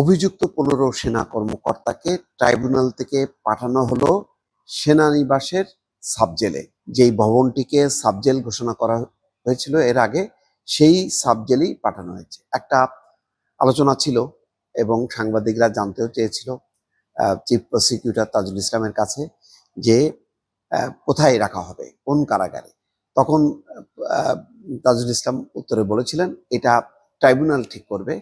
অভিযুক্ত পনেরো সেনা কর্মকর্তাকে ট্রাইব্যুনাল থেকে পাঠানো হলো সেনানিবাসের সাবজেলে। যেই ভবনটিকে সাবজেল ঘোষণা করা হয়েছিল এর আগে, সেই সাবজেলেই পাঠানো হয়েছে। একটা আলোচনা ছিল এবং সাংবাদিকরা জানতেও চেয়েছিল চিফ প্রসিকিউটর তাজুল ইসলামের কাছে যে কোথায় রাখা হবে, কোন কারাগারে। তখন তাজুল ইসলাম উত্তরে বলেছিলেন, এটা ট্রাইব্যুনাল ঠিক করবে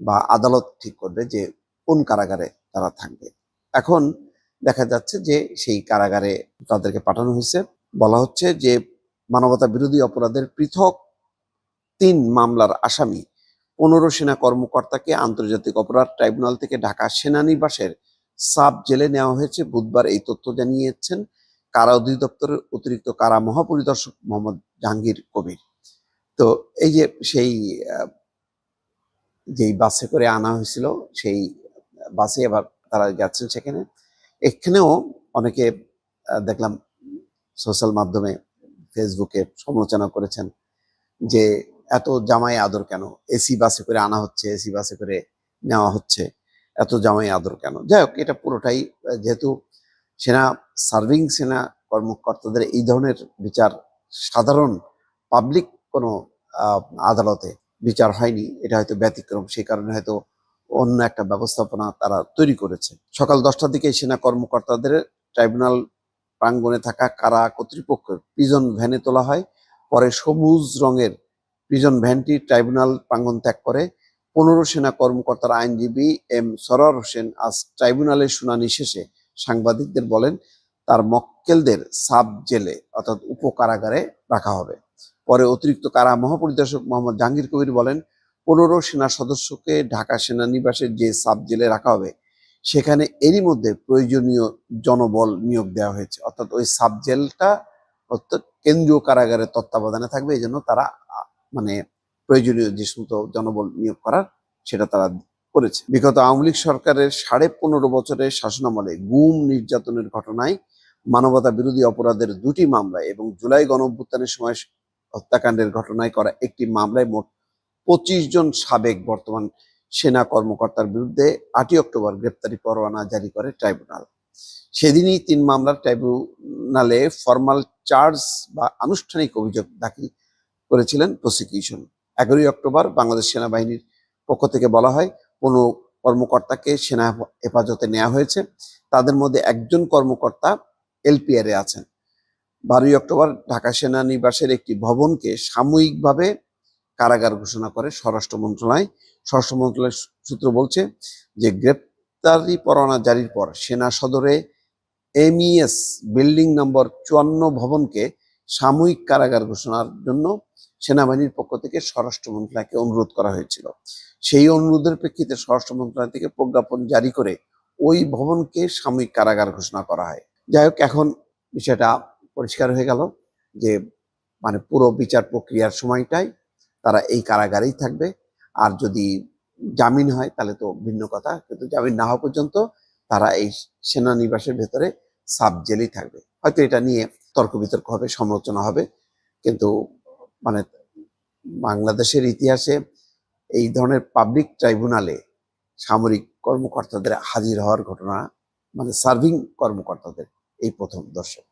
বা আদালত ঠিক করবে যে কোন কারাগারে তারা থাকবে। এখন দেখা যাচ্ছে যে সেই কারাগারে তাদেরকে পাঠানো হয়েছে। বলা হচ্ছে যে মানবতা বিরোধী অপরাধের পৃথক তিন মামলার আসামি পনেরো সেনা কর্মকর্তাকে আন্তর্জাতিক অপরাধ ট্রাইব্যুনাল থেকে ঢাকা সেনানিবাসের সাব জেলে নেওয়া হয়েছে। বুধবার এই তথ্য জানিয়েছেন কারা অধিদপ্তরের অতিরিক্ত কারা মহাপরিদর্শক মোহাম্মদ জাহাঙ্গীর কবির। তো এই যে সেই যেই বাসে করে আনা হয়েছিল, সেই বাসে আবার তারা যাচ্ছেন সেখানে। এখানেও অনেকে দেখলাম সোশ্যাল মাধ্যমে ফেসবুকে সমালোচনা করেছেন যে, এত জামাই আদর কেন? এসি বাসে করে আনা হচ্ছে, এসি বাসে করে নেওয়া হচ্ছে, এত জামাই আদর কেন? যাই হোক, এটা পুরোটাই যেহেতু সেনা, সার্ভিং সেনা কর্মকর্তাদের এই ধরনের বিচার সাধারণ পাবলিক কোনো আদালতে বিচার হয়নি, এটা হয়তো ব্যতিক্রম, সেই কারণে হয়তো অন্য একটা ব্যবস্থাপনা তারা তৈরি করেছে। সকাল দশটার দিকে সেনা কর্মকর্তাদের ট্রাইব্যুনাল প্রাঙ্গণে থাকা কারা কর্তৃপক্ষের প্রিজন ভ্যানে তোলা হয়। পরে সবুজ রঙের প্রিজন ভ্যানটি ট্রাইব্যুনাল প্রাঙ্গণ ত্যাগ করে। পনেরো সেনা কর্মকর্তার আইনজীবী এম সরার হোসেন আজ ট্রাইব্যুনালের শুনানি শেষে সাংবাদিকদের বলেন, তার মক্কেলদের সাব জেলে, অর্থাৎ উপকারাগারে রাখা হবে। পরে অতিরিক্ত কারা মহাপরিদর্শক মোহাম্মদ জাহাঙ্গীর কবির বলেন, পনেরো সেনা সদস্যকে ঢাকা সেনানিবাসের যে সাব জেলে রাখা হবে, সেখানে এরই মধ্যে প্রয়োজনীয় জনবল নিয়োগ দেওয়া হয়েছে। অর্থাৎ ওই সাব জেলটা অর্থাৎ কেন্দ্রীয় কারাগারের তত্ত্বাবধানে থাকবে, এই জন্য তারা মানে প্রয়োজনীয় যে সমস্ত জনবল নিয়োগ করার সেটা তারা করেছে। বিগত আওয়ামী লীগ সরকারের সাড়ে পনেরো বছরের শাসনামলে গুম নির্যাতনের ঘটনায় মানবতা বিরোধী অপরাধের দুটি মামলায় এবং জুলাই গণ সময় হত্যাকাণ্ডের ঘটনায় করা একটি মামলায় মোট পঁচিশ জন সাবেক বর্তমান সেনা কর্মকর্তার বিরুদ্ধে আটই অক্টোবর গ্রেপ্তারি পরোয়ানা জারি করে ট্রাইব্যুনাল। সেদিনই তিন মামলার ট্রাইব্যুনালে ফর্মাল চার্জ বা আনুষ্ঠানিক অভিযোগ দাখিল করেছিলেন প্রসিকিউশন। এগারোই অক্টোবর বাংলাদেশ সেনাবাহিনীর পক্ষ থেকে বলা হয়, কোনো কর্মকর্তাকে সেনা হেফাজতে নেওয়া হয়েছে। তাদের মধ্যে একজন কর্মকর্তা এলপিআর আছেন। বারোই অক্টোবর ঢাকা সেনানিবাসের একটি ভবনকে সাময়িকভাবে কারাগার ঘোষণা করে স্বরাষ্ট্র মন্ত্রণালয়। স্বরাষ্ট্র মন্ত্রণালয়ের সূত্র বলছে যে গ্রেপ্তারি পরোয়ানা জারির পর সেনা সদরে এমইএস বিল্ডিং নম্বর চুয়ান্ন ভবনকে সাময়িক কারাগার ঘোষণার জন্য সেনাবাহিনীর পক্ষ থেকে স্বরাষ্ট্র মন্ত্রণালয়কে অনুরোধ করা হয়েছিল। সেই অনুরোধের প্রেক্ষিতে স্বরাষ্ট্র মন্ত্রণালয় থেকে প্রজ্ঞাপন জারি করে ওই ভবনকে সাময়িক কারাগার ঘোষণা করা হয়। যাই হোক, এখন বিষয়টা পরিষ্কার হয়ে গেল যে মানে পুরো বিচার প্রক্রিয়ার সময়টাই তারা এই কারাগারেই থাকবে। আর যদি জামিন হয়, তাহলে তো ভিন্ন কথা। কিন্তু জামিন না হওয়া পর্যন্ত তারা এই সেনানিবাসের ভেতরে সাব জেলেই থাকবে। হয়তো এটা নিয়ে তর্ক বিতর্ক হবে, সমালোচনা হবে, কিন্তু মানে বাংলাদেশের ইতিহাসে এই ধরনের পাবলিক ট্রাইব্যুনালে সামরিক কর্মকর্তাদের হাজির হওয়ার ঘটনা মানে সার্ভিং কর্মকর্তাদের, এই প্রথম দর্শক।